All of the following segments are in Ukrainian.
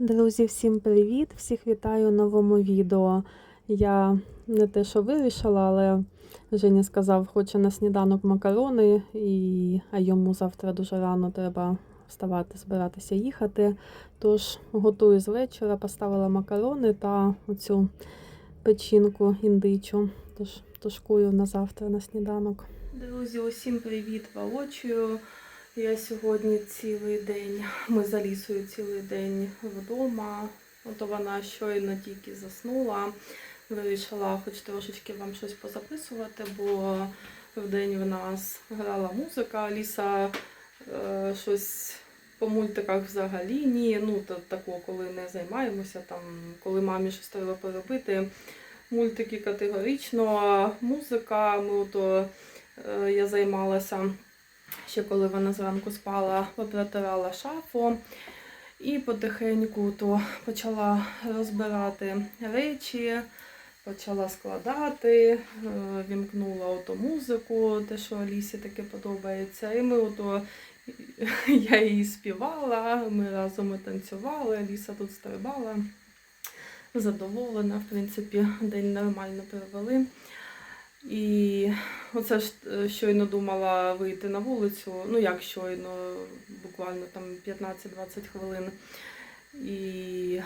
Друзі, всім привіт! Всіх вітаю у новому відео. Я не те, що вирішила, але Женя сказав, хоче на сніданок макарони, і... а йому завтра дуже рано треба вставати, збиратися їхати. Тож готую з вечора, поставила макарони та оцю печінку індичу. Тож тушкую на завтра на сніданок. Друзі, усім привіт воочію. Я сьогодні цілий день, ми за лісою цілий день вдома. Ото вона щойно тільки заснула. Вирішила хоч трошечки вам щось позаписувати, бо вдень в нас грала музика, ліса е, щось по мультиках взагалі ні. Ну, то, такого, коли не займаємося, там, коли мамі щось треба поробити. Мультики категорично, музика, ми ото, е, я займалася ще коли вона зранку спала, протирала шафу і потихеньку то почала розбирати речі, почала складати, е, вімкнула ото музику, те, що Алісі таке подобається. І ми ото я її співала, ми разом танцювали, Аліса тут стрибала. Задоволена, в принципі, день нормально перевели. І оце ж е, щойно думала вийти на вулицю. Ну як щойно, буквально там 15-20 хвилин. І,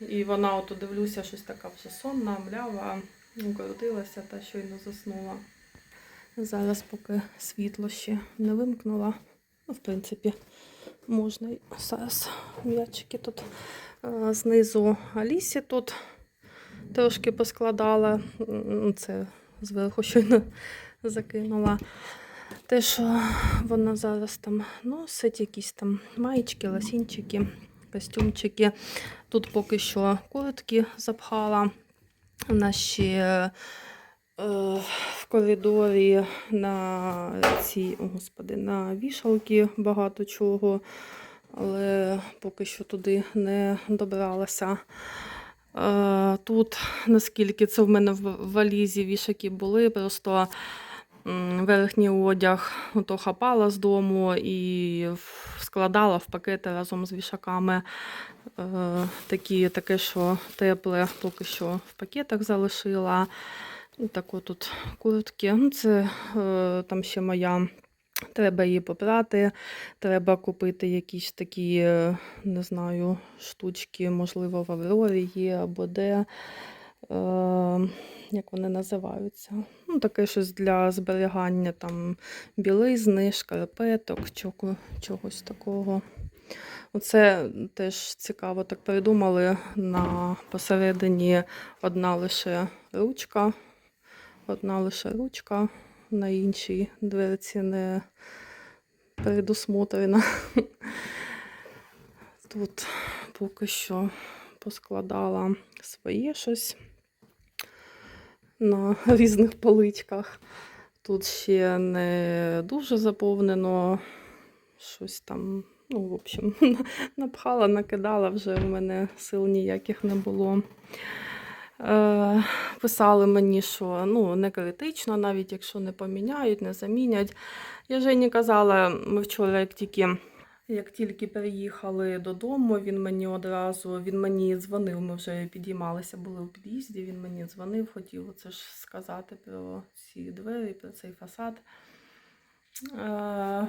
і вона ото дивлюся, щось така вже сонна, млява, крутилася та щойно заснула. Зараз, поки світло ще не вимкнула. Ну, в принципі, можна зараз м'ячики тут е, знизу Алісі тут трошки поскладала. Це зверху щойно закинула. Те, що вона зараз там носить, якісь там маєчки, ласінчики, костюмчики. Тут поки що куртки запхала. Вона ще е, в коридорі на ці, о, господи, на вішалки багато чого, але поки що туди не добралася. Е, Тут, наскільки це в мене в валізі вішаки були, просто верхній одяг ото хапала з дому і складала в пакети разом з вішаками. Е, Такі, таке, що тепле, поки що в пакетах залишила. І так от тут куртки. Ну, це е, там ще моя. Треба її попрати, треба купити якісь такі, е, не знаю, штучки, можливо, в Аврорі є або де. Е, як вони називаються? Ну, таке щось для зберігання там білизни, шкарпеток, чого, чогось такого. Оце теж цікаво так придумали. На посередині одна лише ручка, одна лише ручка, на іншій дверці не предусмотрена. Тут поки що поскладала своє щось на різних поличках. Тут ще не дуже заповнено щось там. Ну, в общем, напхала, накидала, вже в мене сил ніяких не було. Е, писали мені, що ну, не критично, навіть якщо не поміняють, не замінять. Я Жені казала, ми вчора, як тільки, як тільки приїхали додому, він мені одразу він мені дзвонив, ми вже підіймалися, були у під'їзді, він мені дзвонив, хотів це ж сказати про ці двері, про цей фасад. Е,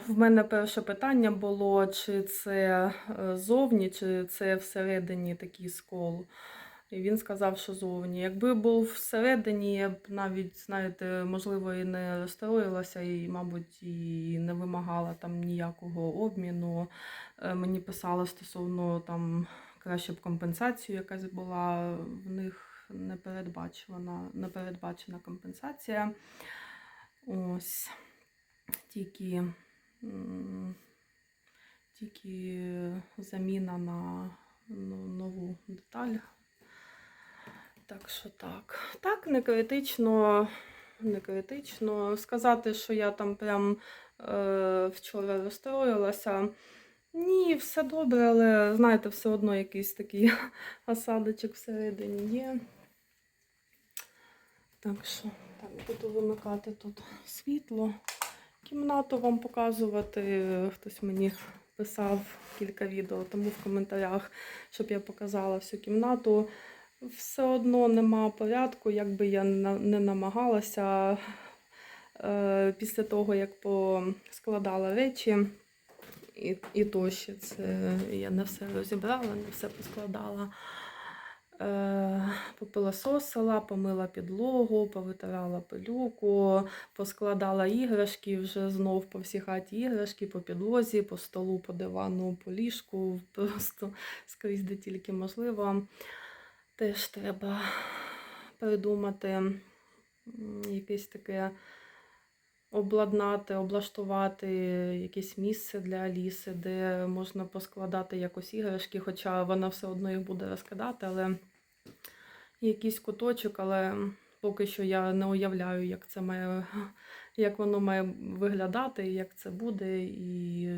В мене перше питання було, чи це е, зовні, чи це всередині такий скол. Він сказав, що зовні. Якби був всередині, я б навіть, знаєте, можливо, і не розстроїлася, і, мабуть, і не вимагала там ніякого обміну. Е, Мені писали стосовно там краще б компенсацію, якась була в них не передбачена компенсація. Ось тільки, тільки заміна на ну, нову деталь. Так що так. Так, не критично, не критично. Сказати, що я там прям е, вчора розстроїлася. Ні, все добре, але знаєте, все одно якийсь такий осадочок всередині є. Так що, так, буду вимикати тут світло. Кімнату вам показувати. Хтось мені писав кілька відео тому в коментарях, щоб я показала всю кімнату. Все одно нема порядку, як би я не намагалася. Е, Після того, як поскладала речі, і, і то ще це я не все розібрала, не все поскладала. Е, попилососила, помила підлогу, повитирала пилюку, поскладала іграшки, вже знов по всій хаті іграшки, по підлозі, по столу, по дивану, по ліжку, просто скрізь де тільки можливо. Теж треба придумати якесь таке обладнати, облаштувати якесь місце для Аліси, де можна поскладати якось іграшки, хоча вона все одно їх буде розкидати, але якийсь куточок, але поки що я не уявляю, як це має, як воно має виглядати, як це буде, і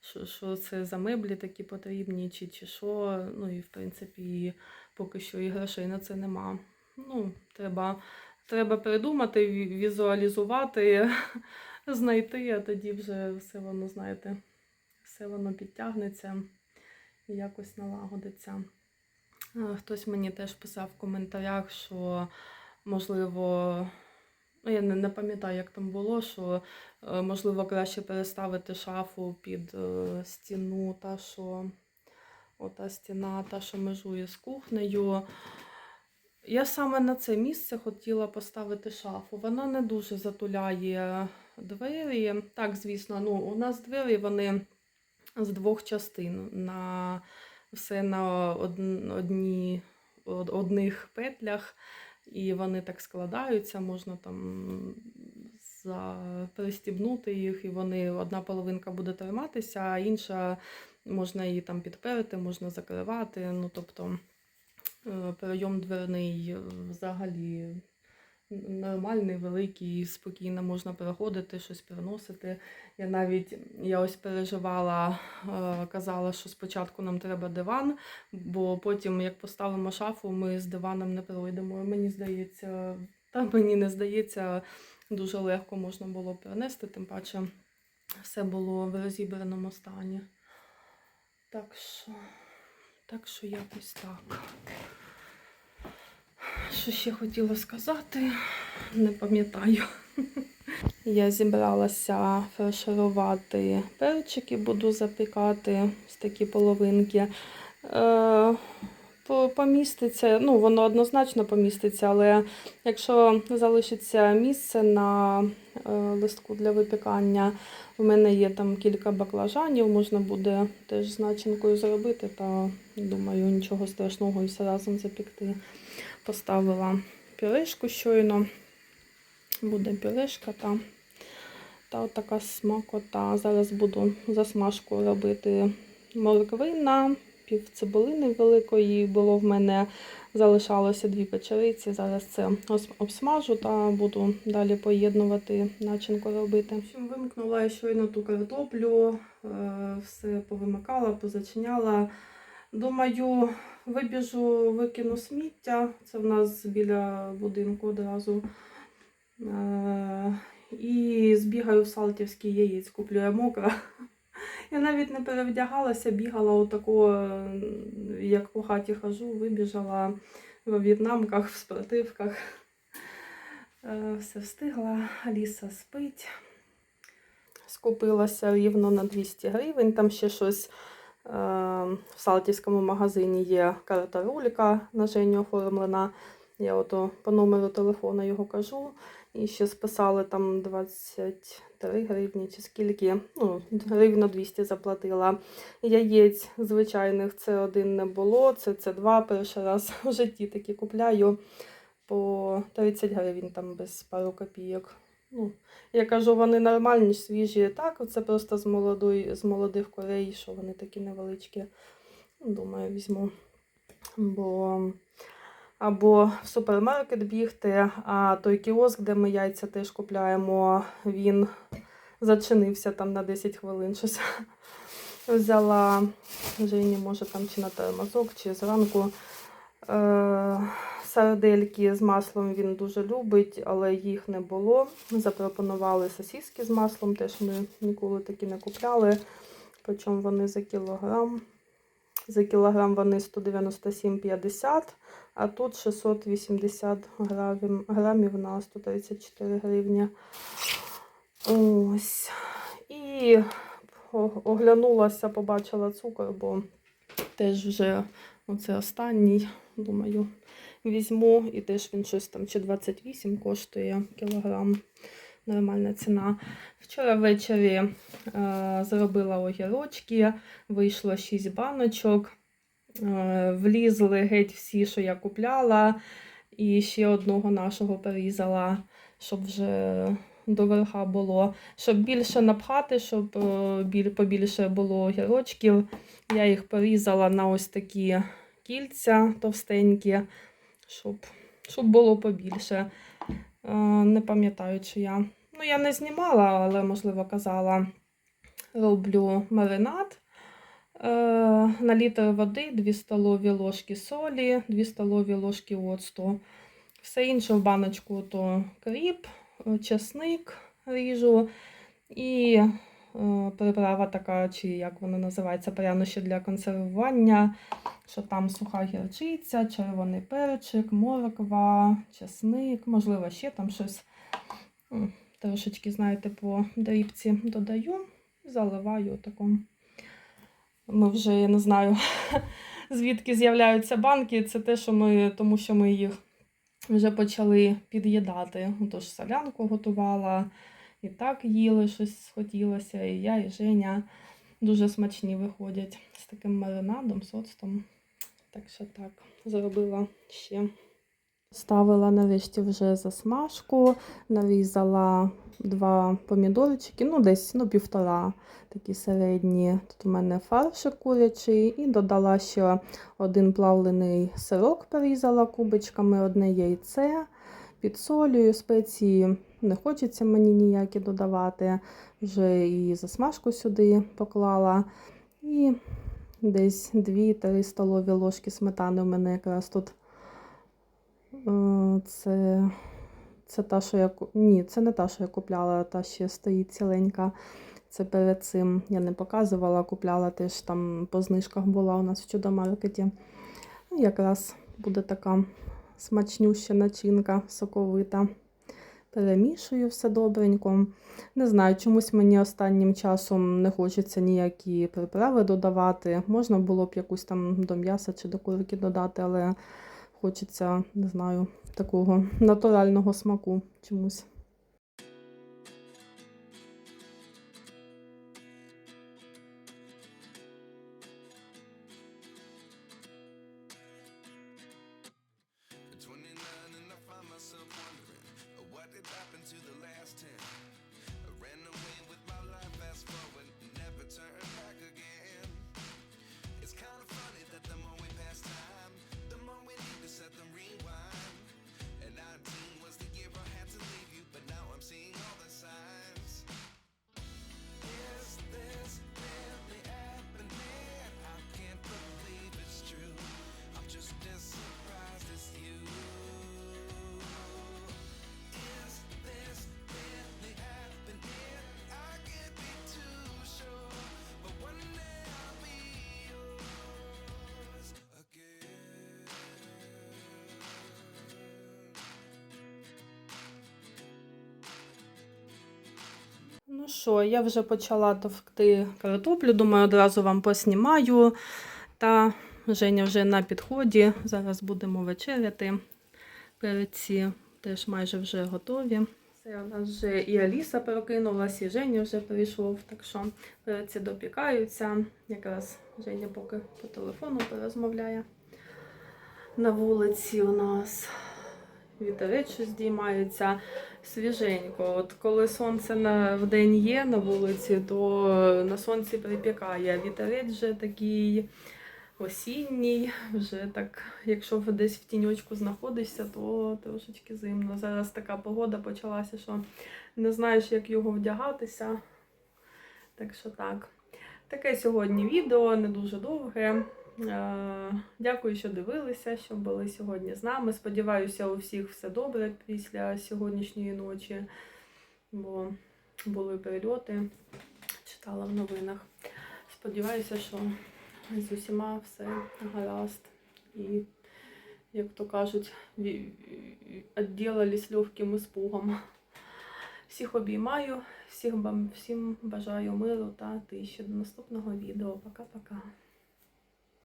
що, що це за меблі такі потрібні, чи, чи що. Ну і в принципі, поки що і грошей на це нема. Ну, треба, треба придумати, візуалізувати, знайти, а тоді вже все воно, знаєте, все воно підтягнеться і якось налагодиться. Хтось мені теж писав в коментарях, що можливо, ну я не, не пам'ятаю, як там було, що е, можливо краще переставити шафу під е, стіну, та що ота стіна, та, що межує з кухнею. Я саме на це місце хотіла поставити шафу. Вона не дуже затуляє двері. Так, звісно, ну, у нас двері вони з двох частин. На все на од- одні, одних петлях, і вони так складаються, можна там за, пристібнути їх, і вони одна половинка буде триматися, а інша можна її там підперти, можна закривати. Ну, тобто е, прийом дверний е, взагалі нормальний, великий, спокійно можна проходити, щось приносити. Я навіть я ось переживала, е, казала, що спочатку нам треба диван, бо потім, як поставимо шафу, ми з диваном не пройдемо. Мені здається, та мені не здається, дуже легко можна було перенести, тим паче все було в розібраному стані. Так що, так що якось так. Що ще хотіла сказати, не пам'ятаю. Я зібралася фарширувати перчики, буду запікати з такі половинки. По- поміститься, ну воно однозначно поміститься, але якщо залишиться місце на е, листку для випікання, у мене є там кілька баклажанів, можна буде теж з начинкою зробити, та думаю, нічого страшного і все разом запікти. Поставила пюрешку щойно. Буде пюрешка та, та така смакота. Зараз буду засмажку робити морквина, пів цибулини великої було в мене. Залишалося дві печериці. Зараз це обсмажу та буду далі поєднувати, начинку робити. Общем, вимкнула я щойно ту картоплю, е, все повимикала, позачиняла. Думаю, вибіжу, викину сміття. Це в нас біля будинку одразу. Е, І збігаю в Салтівський яєць, куплю я мокра. Я навіть не перевдягалася, бігала отако, е, як по хаті хожу, вибіжала в в'єтнамках, в спортивках. Е, Все встигла, Аліса спить. Скупилася рівно на 200 гривень. Там ще щось е, в Салтівському магазині є карта руліка на Женю оформлена. Я ото по номеру телефона його кажу. І ще списали там 23 гривні чи скільки. Ну, гривно 200 заплатила. Яєць звичайних це один не було, це це два. Перший раз в житті такі купляю по 30 гривень там без пару копійок. Ну, я кажу, вони нормальні, свіжі. Так, це просто з, молодої, з молодих корей, що вони такі невеличкі. Думаю, візьму. Бо або в супермаркет бігти, а той кіоск, де ми яйця теж купляємо, він зачинився там на 10 хвилин. Щось взяла Жені, може там чи на термозок, чи зранку. Е, сардельки з маслом він дуже любить, але їх не було. Запропонували сосиски з маслом, теж ми ніколи такі не купляли. Почому вони за кілограм? За кілограм вони 197,50, а тут 680 грамів, грамів на 134 гривні. Ось. І оглянулася, побачила цукор, бо теж вже оце останній, думаю, візьму. І теж він щось там чи 28 коштує кілограм. Нормальна ціна. Вчора ввечері е, зробила огірочки, вийшло 6 баночок. Е, влізли геть всі, що я купляла, і ще одного нашого порізала, щоб вже до верха було. Щоб більше напхати, щоб е, біль, побільше було огірочків. Я їх порізала на ось такі кільця товстенькі, щоб, щоб було побільше. Не пам'ятаю, чи я. Ну, я не знімала, але, можливо, казала. Роблю маринад. Е, На літр води 2 столові ложки солі, 2 столові ложки оцту. Все інше в баночку то кріп, чесник ріжу і е, приправа така, чи як вона називається, прянощі для консервування, що там суха гірчиця, червоний перчик, морква, чесник, можливо, ще там щось трошечки, знаєте, по дрібці додаю, заливаю таку. Ми вже, я не знаю, звідки з'являються банки. Це те, що ми, тому що ми їх вже почали під'їдати. Тож солянку готувала, і так їли, щось схотілося. І я, і Женя дуже смачні виходять з таким маринадом, соцтом. Так що так, зробила ще. Ставила нарешті вже засмажку, нарізала два помідорчики, ну десь ну, півтора такі середні. Тут у мене фаршик курячий і додала ще один плавлений сирок, порізала кубочками, одне яйце, підсолюю, спеції не хочеться мені ніякі додавати. Вже і засмажку сюди поклала. І десь 2-3 столові ложки сметани у мене якраз тут. Е, Це, це та, що я ні, це не та, що я купляла, та ще стоїть ціленька. Це перед цим я не показувала, купляла теж там по знижках була у нас в чудомаркеті. Ну, якраз буде така смачнюща начинка, соковита. Перемішую все добренько. Не знаю, чомусь мені останнім часом не хочеться ніякі приправи додавати. Можна було б якусь там до м'яса чи до курки додати, але хочеться, не знаю, такого натурального смаку чомусь. Ну що, я вже почала товкти картоплю, думаю, одразу вам поснімаю. Та Женя вже на підході. Зараз будемо вечеряти. Переці теж майже вже готові. Це у нас вже і Аліса прокинулась, і Женя вже прийшов, так що переці допікаються. Якраз Женя поки по телефону порозмовляє. На вулиці у нас вітерець щось здіймається свіженько. От коли сонце на вдень є на вулиці, то на сонці припікає. Вітерець вже такий осінній, вже так, якщо десь в тіньочку знаходишся, то трошечки зимно. Зараз така погода почалася, що не знаєш, як його вдягатися. Так що так. Таке сьогодні відео, не дуже довге. Е, Дякую, що дивилися, що були сьогодні з нами. Сподіваюся, у всіх все добре після сьогоднішньої ночі, бо були перельоти, читала в новинах. Сподіваюся, що з усіма все гаразд. І, як то кажуть, ві- відділались легким іспугом. Всіх обіймаю, всіх, всім бажаю миру та тиші. До наступного відео. Пока-пока.